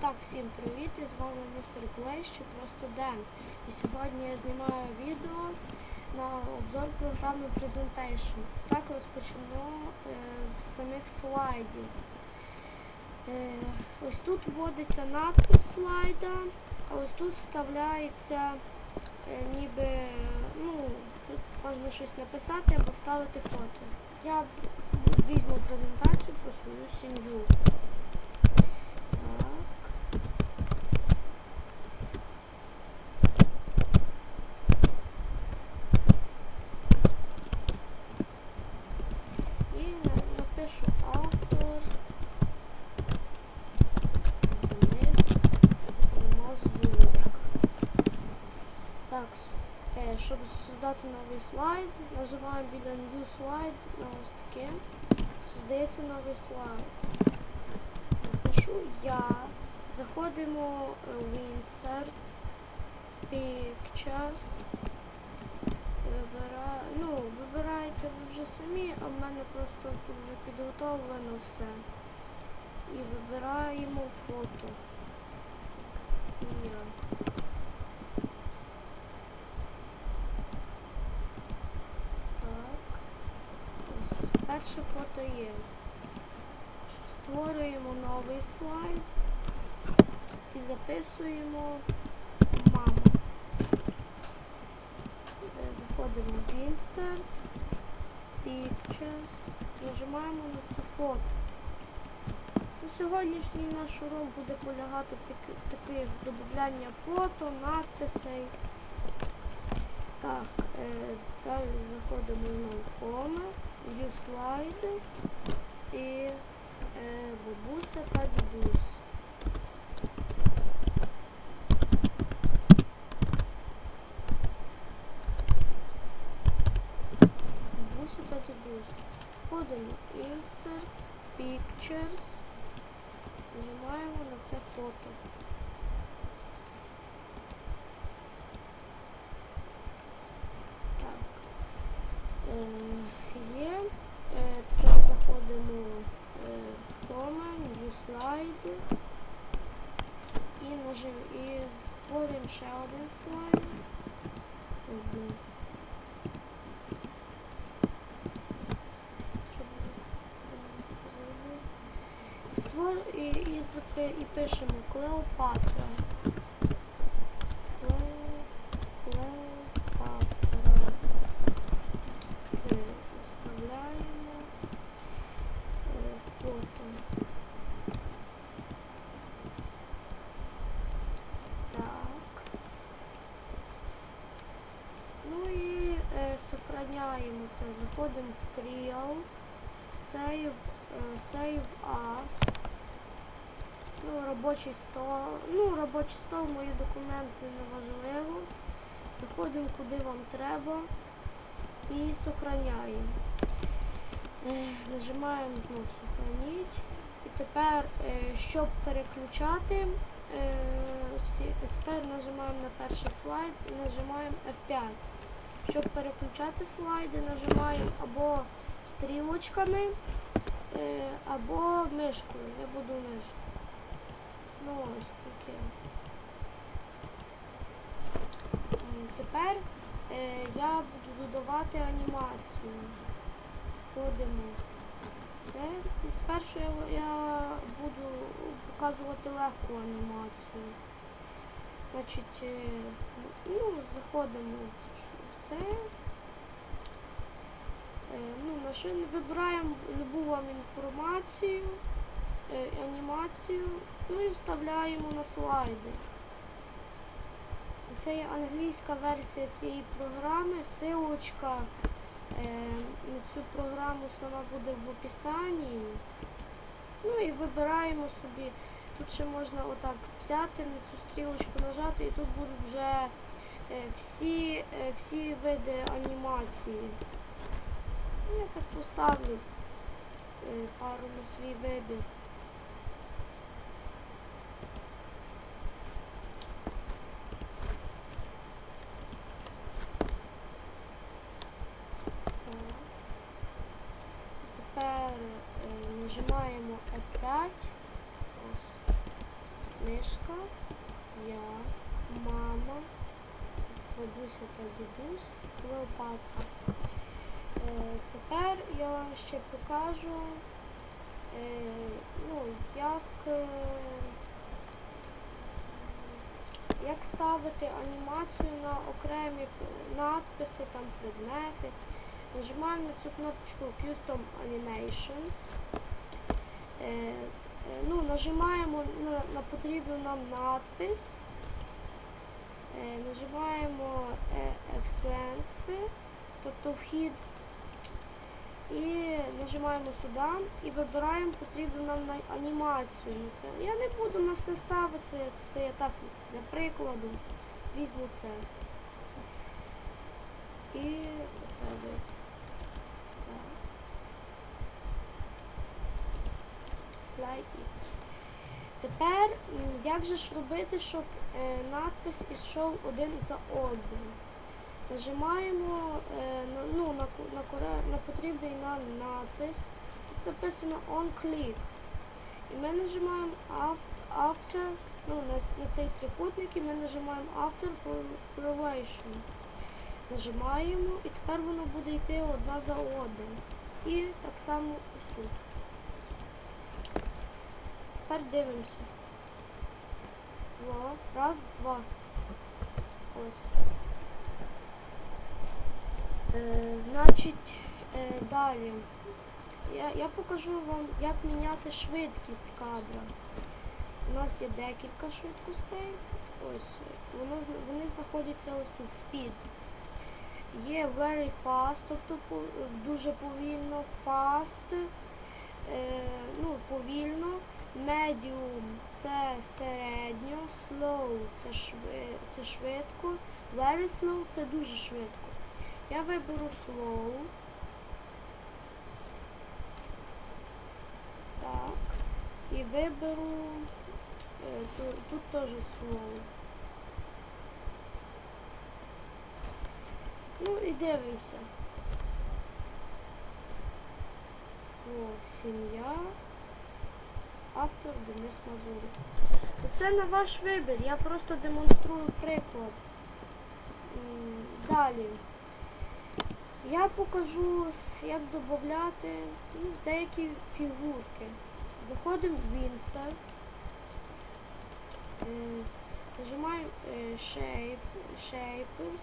Так, всім привіт! І з вами містер Клей, ще просто Ден. І сьогодні я знімаю відео на обзор програми Presentation. Так розпочну е, з самих слайдів. Е, ось тут вводиться надпис слайда, а ось тут вставляється е, ніби, ну, тут можна щось написати або ставити фото. Я візьму презентацію про свою сім'ю. Так. І на- напишу автор Денис Мазур. Так, с- е, щоб создати новий слайд, нажимаємо біля New Slide на ось таке. Создається новий слайд. Напишу я. Заходимо в Insert, Pictures. Вибира... Ну, вибираєте ви вже самі, а в мене просто вже підготовлено все. І вибираємо фото. Я. Так. Ось перше фото є. Створюємо новий слайд і записуємо маму. Е, Заходимо в Insert, Pictures, нажимаємо на цю фото. Сьогоднішній наш урок буде полягати в таких, в таких додавання фото, надписей. Так, е, далі заходимо в коми, View слайди і е, бабуся та дідусь. Бабуся та дідусь. Входимо Insert, Pictures, нажимаємо на це фото. Так. Е, є. Е, тепер заходимо е, в Common, New Slide і, нажив, і створюємо ще один слайд. Одну. Щоб це зробити. Створ і, і, запи- і пишемо Клеопатра. Кле- Клеопатра. Е, Вставляємо е, фото. Так. Ну і е, сохраняємо це. Заходимо в Trial, Save, е, Save As. Ну, робочий стол. Ну, робочий стол, мої документи не важливо. Заходимо куди вам треба і сохраняємо. Е, Нажимаємо знову сохраніть. І тепер, е, щоб переключати, тепер нажимаємо на перший слайд і нажимаємо F5. Щоб переключати слайди, нажимаємо або стрілочками, е, або мишкою. Я буду мишкою. Ну ось таке. Тепер е, я буду додавати анімацію. Входимо. Це спершу я, буду показувати легку анімацію. Значить, е, ну, заходимо це. Е, ну, не вибираємо любу вам інформацію, е, анімацію, ну і вставляємо на слайди. Це є англійська версія цієї програми. Силочка е, на цю програму сама буде в описанні. Ну і вибираємо собі. Тут ще можна отак взяти на цю стрілочку нажати і тут будуть вже е, всі, е, всі види анімації. Ну, Я так поставлю е, пару на свій вибір. Тепер е, нажимаємо F5. Ось. книжка, я, мама, бабуся та дідусь, Клеопатра. Е, тепер я вам ще покажу, е, ну, як, е, як ставити анімацію на окремі надписи, там предмети. Нажимаємо на цю кнопочку Custom Animations. Е, е, ну, нажимаємо на, на потрібну нам надпис. Е, нажимаємо е, Extrances, тобто вхід. І нажимаємо сюди і вибираємо потрібну нам на- анімацію. це. Я не буду на все ставити, це, я так для прикладу візьму це. І оце вид. Так. Тепер як же ж робити, щоб е, надпис ішов один за одним? Нажимаємо е, на, ну, на, на, на потрібний нам надпис. Тут написано on click. І ми нажимаємо after, ну, на, на цей трикутник і ми нажимаємо after correlation. Нажимаємо і тепер воно буде йти одна за одним. І так само ось. Тепер дивимося. Два. Раз, два. Ось. Е, значить, е, далі. Я, я покажу вам, як міняти швидкість кадра. У нас є декілька швидкостей. Ось. Воно, вони знаходяться ось тут speed. Є very fast, тобто дуже повільно, fast, е, ну, повільно. Medium це середньо, slow це, шви, це швидко, very slow це дуже швидко. Я виберу slow. Так. І виберу е, ту- тут теж slow. Ну і дивимося. От, сім'я. Автор Денис Мазурик. Це на ваш вибір. Я просто демонструю приклад. Далі. Я покажу, як додати ну, деякі фігурки. Заходимо в Insert. Е, Нажимаємо е, Shape, Shapers.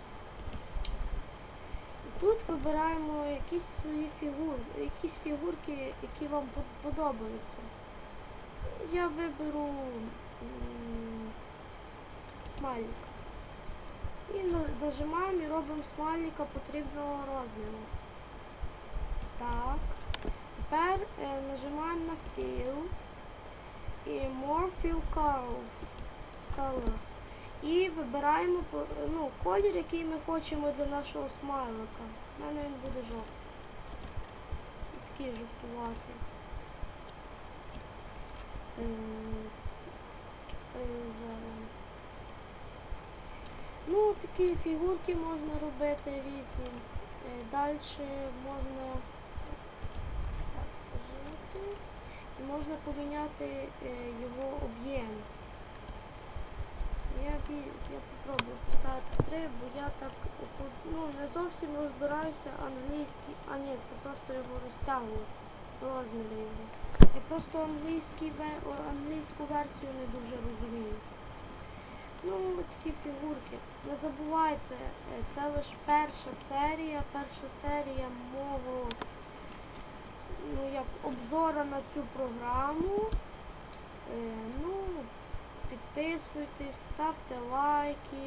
І тут вибираємо якісь свої фігури, якісь фігурки, які вам подобаються. Я виберу смайлик. І на- нажимаємо і робимо смайлика потрібного розміру. Так. Тепер е, нажимаємо на Fill і More Fill Colors. Colors. І вибираємо ну, колір, який ми хочемо для нашого смайлика. У мене він буде жовтий. Такий жовтуватий. Е, е. Ну, такі фігурки можна робити різні. Далі можна так зажити. І можна поміняти е, його об'єм. Я, я попробую поставити 3, бо я так ну, не зовсім розбираюся англійський. А ні, це просто його розтягую. Розміри його. Я просто англійську версію не дуже розумію. Ну, такі фігурки. Не забувайте, е, це лише перша серія, перша серія мого ну, як обзора на цю програму. Е, ну, підписуйтесь, ставте лайки,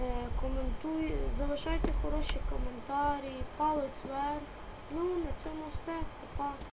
е, коментуй, залишайте хороші коментарі, палець вверх. Ну, на цьому все. Па-па.